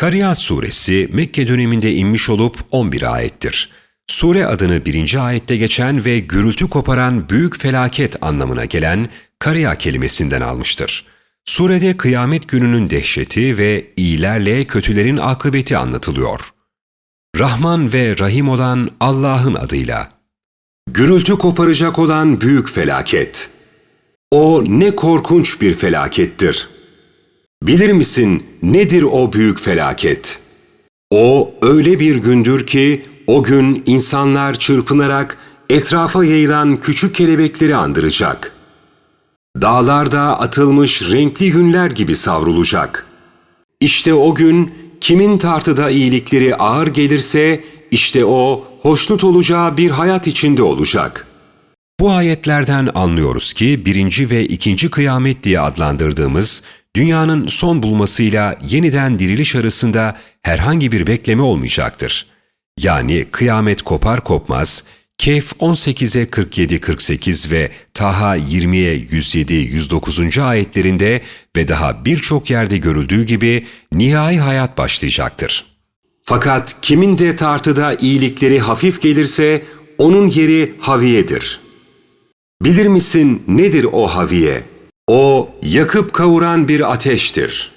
Kariyat suresi Mekke döneminde inmiş olup 11 ayettir. Sure adını birinci ayette geçen ve gürültü koparan büyük felaket anlamına gelen Kariya kelimesinden almıştır. Surede kıyamet gününün dehşeti ve iyilerle kötülerin akıbeti anlatılıyor. Rahman ve Rahim olan Allah'ın adıyla. Gürültü koparacak olan büyük felaket. O ne korkunç bir felakettir. Bilir misin nedir o büyük felaket? O öyle bir gündür ki o gün insanlar çırpınarak etrafa yayılan küçük kelebekleri andıracak. Dağlarda atılmış renkli yünler gibi savrulacak. İşte o gün kimin tartıda iyilikleri ağır gelirse işte o hoşnut olacağı bir hayat içinde olacak.'' Bu ayetlerden anlıyoruz ki birinci ve ikinci kıyamet diye adlandırdığımız dünyanın son bulmasıyla yeniden diriliş arasında herhangi bir bekleme olmayacaktır. Yani kıyamet kopar kopmaz Kehf 18'e 47-48 ve Taha 20'ye 107-109. ayetlerinde ve daha birçok yerde görüldüğü gibi nihai hayat başlayacaktır. Fakat kimin de tartıda iyilikleri hafif gelirse onun yeri haviyedir.'' Bilir misin nedir o haviye? O yakıp kavuran bir ateştir.